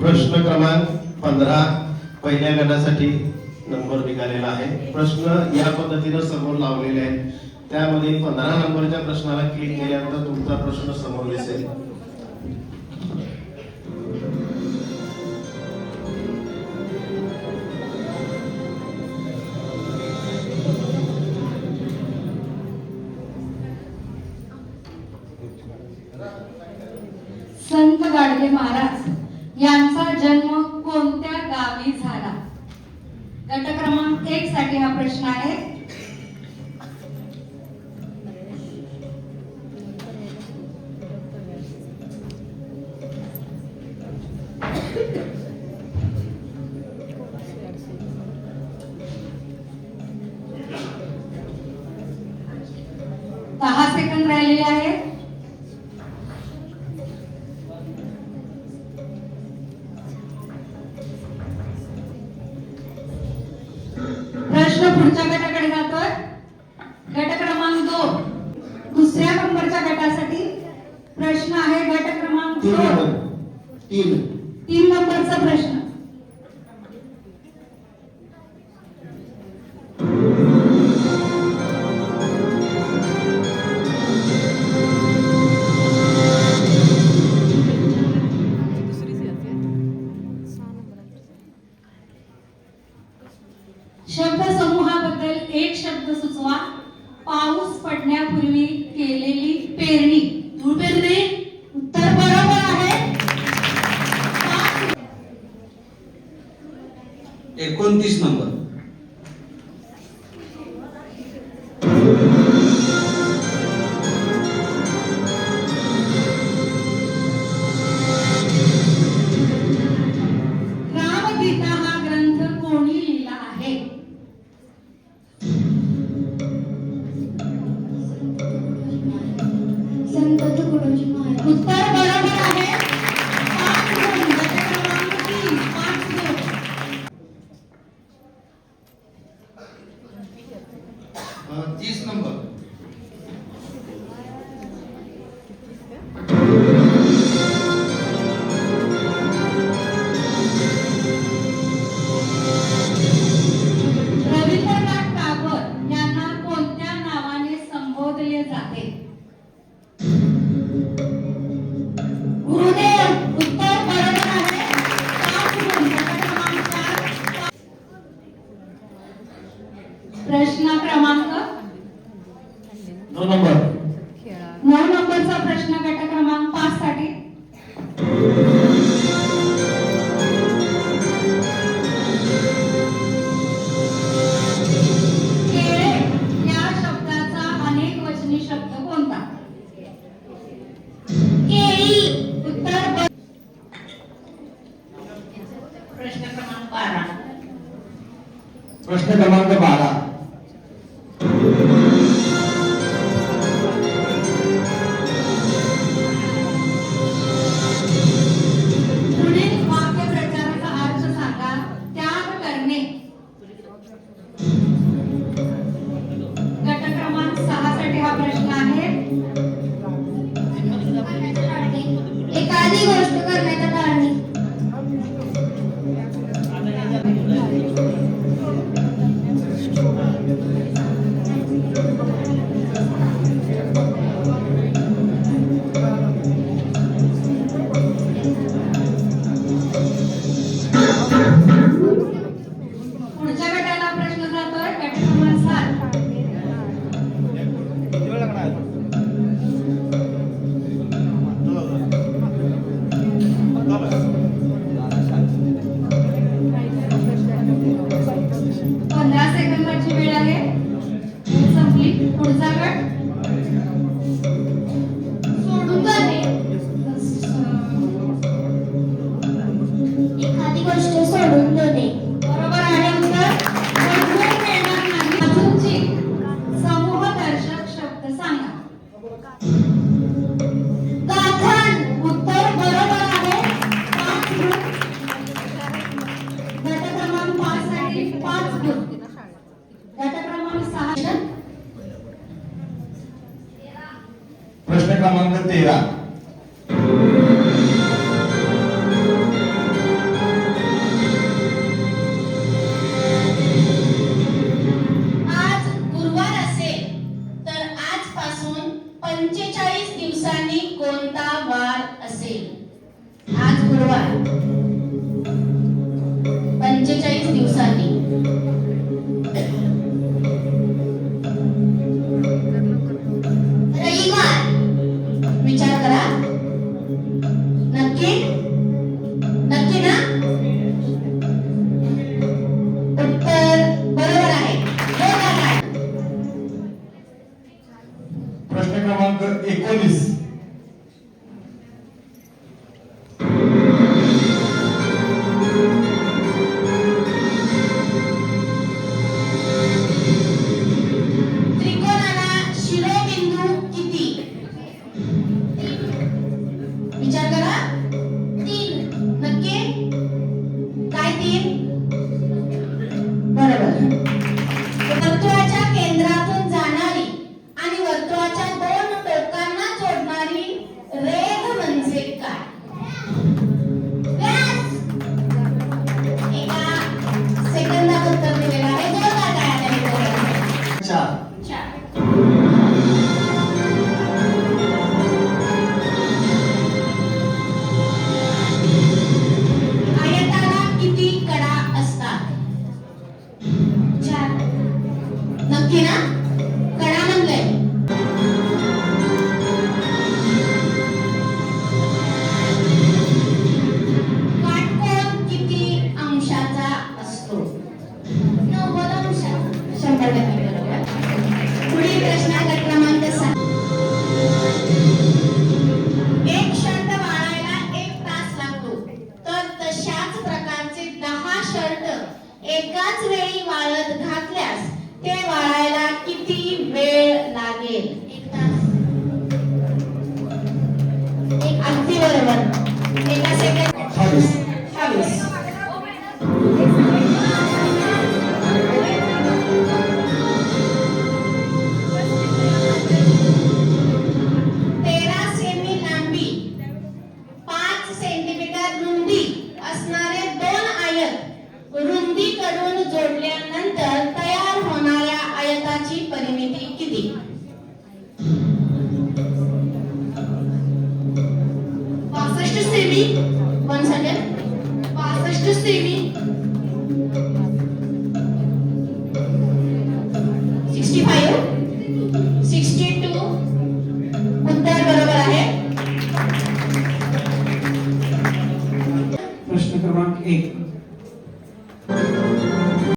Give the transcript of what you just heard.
प्रश्न क्रमांक पंधरा पहिल्या गटासाठी नंबर निघालेला आहे. प्रश्न या पद्धतीनं समोर लावलेले आहेत. त्यामध्ये पंधरा नंबरच्या प्रश्नाला क्लिक केल्यानंतर तुमचा प्रश्न समोर दिसेल. संत गाडगे महाराज. यांचा जन्म कोणत्या गावी झाला? गट क्रमांक एक साठी हा प्रश्न आहे. प्रश्न आहे गट क्रमांक तीन तीन नंबरचा प्रश्न. एकोणतीस नंबर प्रश्न क्रमांक बारा. Ms. Zucker? mereka mengetirah サービス sixty five